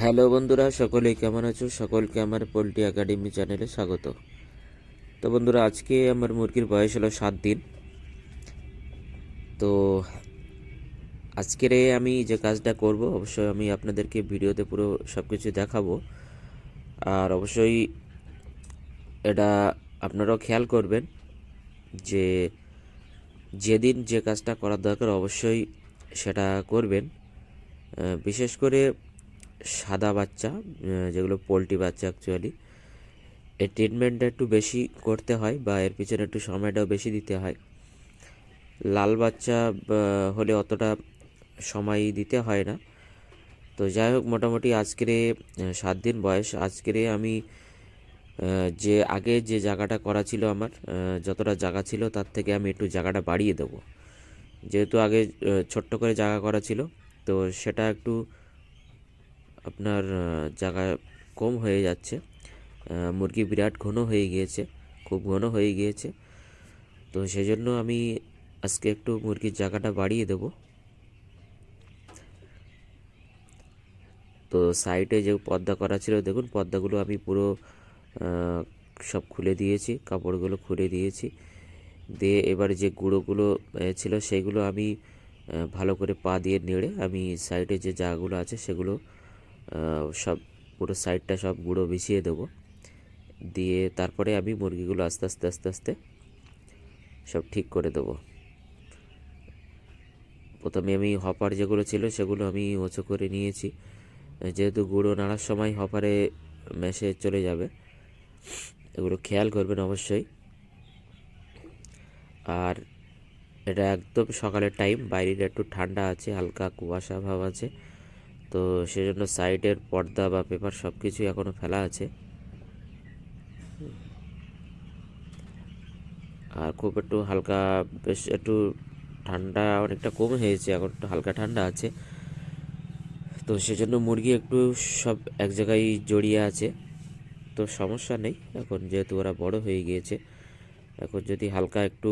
Hello বন্ধুরা সকলেই কেমন আছো? সকলকে আমার পোলট্রি একাডেমি চ্যানেলে স্বাগত। তো বন্ধুরা, আজকে আমার মুরগির বয়স হলো সাত দিন। তো আজকের আমি যে কাজটা করব, অবশ্যই আমি আপনাদেরকে ভিডিওতে পুরো সব কিছু দেখাবো। আর অবশ্যই এটা আপনারাও খেয়াল করবেন যে যেদিন যে কাজটা করার দরকার, অবশ্যই সেটা করবেন। বিশেষ করে সাদা বাচ্চা যেগুলো পোলট্রি বাচ্চা অ্যাকচুয়ালি এর ট্রিটমেন্টটা একটু বেশি করতে হয় বা এর পিছনে একটু সময়টাও বেশি দিতে হয়। লাল বাচ্চা হলে অতটা সময় দিতে হয় না। তো যাই হোক, মোটামুটি আজকের সাত দিন বয়স। আজকের আমি যে আগে যে জায়গাটা করা ছিল আমার যতটা জায়গা ছিল তার থেকে আমি একটু জায়গাটা বাড়িয়ে দেবো। যেহেতু আগে ছোট্ট করে জায়গা করা ছিল, তো সেটা একটু আপনার জায়গা কম হয়ে যাচ্ছে। মুরগি বিরাট ঘন হয়ে গিয়েছে, খুব ঘন হয়ে গিয়েছে। তো সেই জন্য আমি আজকে একটু মুরগির জায়গাটা বাড়িয়ে দেবো। তো সাইডে যে পর্দা করা ছিল, দেখুন পর্দাগুলো আমি পুরো সব খুলে দিয়েছি, কাপড়গুলো খুলে দিয়েছি। দিয়ে এবার যে গুঁড়োগুলো ছিল সেগুলো আমি ভালো করে পা দিয়ে নেড়ে আমি সাইডে যে জায়গাগুলো আছে সেগুলো সব পুরো সাইডটা সব গুঁড়ো বিছিয়ে দেবো। দিয়ে তারপরে আমি মুরগিগুলো আস্তে আস্তে আস্তে আস্তে সব ঠিক করে দেবো। প্রথমে আমি হপার যেগুলো ছিল সেগুলো আমি উঁচু করে নিয়েছি। যেহেতু গুঁড়ো নাড়ার সময় হপারে মেশে চলে যাবে, এগুলো খেয়াল করবেন অবশ্যই। আর এটা একদম সকালের টাইম বাইরের একটু ঠান্ডা আছে, হালকা কুয়াশা ভাব আছে। তো সেজন্য সাইডের পর্দা বা পেপার সব কিছুই এখনও ফেলা আছে। আর খুব একটু হালকা, বেশ একটু ঠান্ডা অনেকটা কম হয়েছে, এখন একটু হালকা ঠান্ডা আছে। তো সেজন্য মুরগি একটু সব এক জায়গায় জড়িয়ে আছে। তো সমস্যা নেই, এখন যেহেতু ওরা বড় হয়ে গিয়েছে, এখন যদি হালকা একটু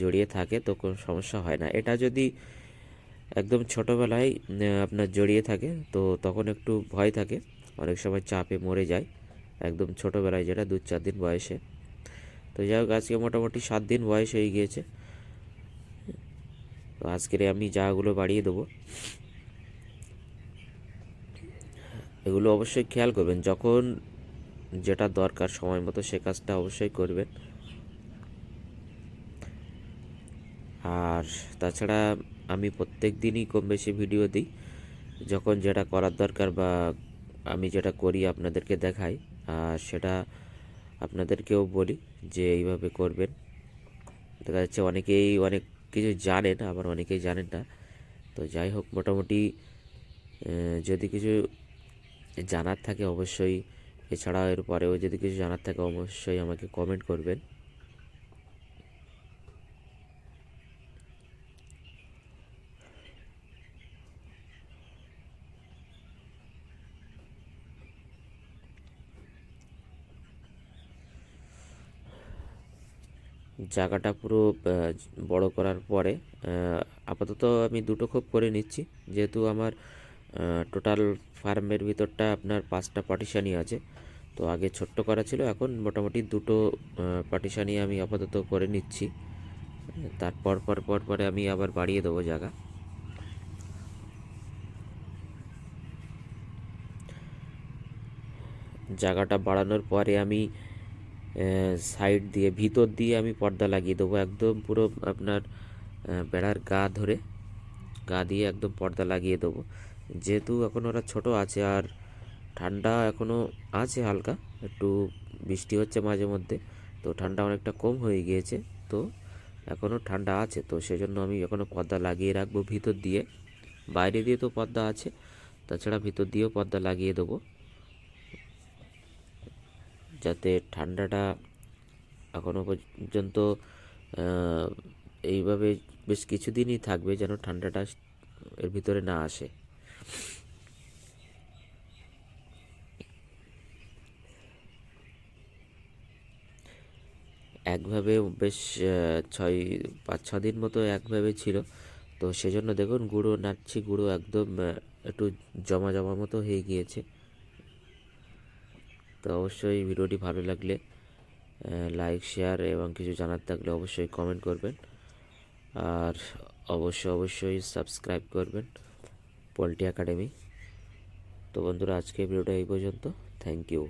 জড়িয়ে থাকে তো কোনো সমস্যা হয় না। এটা যদি একদম ছোটোবেলায় আপনার জড়িয়ে থাকে, তো তখন একটু ভয় থাকে। অনেক সময় চাপে মরে যায়, একদম ছোটোবেলায় যেটা দু চার দিন বয়সে। তো যাই হোক, আজকে মোটামুটি সাত দিন বয়স হয়ে গিয়েছে। তো আজকের আমি জায়গাগুলো বাড়িয়ে দেবো। এগুলো অবশ্যই খেয়াল করবেন, যখন যেটা দরকার সময় মতো সে কাজটা অবশ্যই করবেন। আর তাছাড়া আমি প্রত্যেক দিনই কম বেশি ভিডিও দিই। যখন যেটা করার দরকার বা আমি যেটা করি আপনাদেরকে দেখাই, আর সেটা আপনাদেরকেও বলি যে এইভাবে করবেন। দেখা যাচ্ছে অনেকেই অনেক কিছু জানেন, আবার অনেকেই জানেন না। তো যাই হোক, মোটামুটি যদি কিছু জানার থাকে অবশ্যই। এছাড়া এর পরেও যদি কিছু জানার থাকে অবশ্যই আমাকে কমেন্ট করবেন। জায়গাটা পুরো বড় করার পরে আপাতত আমি দুটো খোপ করে নিচ্ছি। যেহেতু আমার টোটাল ফার্মের ভিতরটা আপনার পাঁচটা পার্টিশানই আছে। তো আগে ছোট্ট করা ছিল, এখন মোটামুটি দুটো পার্টিশানই আমি আপাতত করে নিচ্ছি। তারপর পর পর পরে আমি আবার বাড়িয়ে দেবো জায়গা। জায়গাটা বাড়ানোর পরে আমি সাইড দিয়ে, ভিতর দিয়ে আমি পর্দা লাগিয়ে দেবো। একদম পুরো আপনার বেড়ার গা ধরে, গা দিয়ে একদম পর্দা লাগিয়ে দেবো। যেহেতু এখন ওরা ছোট আছে আর ঠান্ডা এখনও আছে হালকা, একটু বৃষ্টি হচ্ছে মাঝে মধ্যে, তো ঠান্ডা অনেকটা কম হয়ে গিয়েছে, তো এখনও ঠান্ডা আছে, তো সেজন্য আমি এখনও পর্দা লাগিয়ে রাখব ভিতর দিয়ে। বাইরে দিয়ে তো পর্দা আছে, তাছাড়া ভিতর দিয়েও পর্দা লাগিয়ে দেবো। যাতে ঠান্ডাটা এখনও পর্যন্ত এইভাবে বেশ কিছুদিনই থাকবে যেন ঠান্ডাটা এর ভিতরে না আসে। একভাবে বেশ ছয়, পাঁচ, ছ দিন মতো একভাবে ছিল। তো সেজন্য দেখুন, গুঁড়ো নাড়ছি, গুঁড়ো একদম একটু জমা জমা মতো হয়ে গিয়েছে। তো অবশ্যই ভিডিওটি ভালো লাগলে লাইক শেয়ার এবং কিছু জানার থাকলে অবশ্যই কমেন্ট করবেন। আর অবশ্যই অবশ্যই সাবস্ক্রাইব করবেন পোলট্রি একাডেমি। তো বন্ধুরা আজকে ভিডিওটা এই পর্যন্ত। Thank you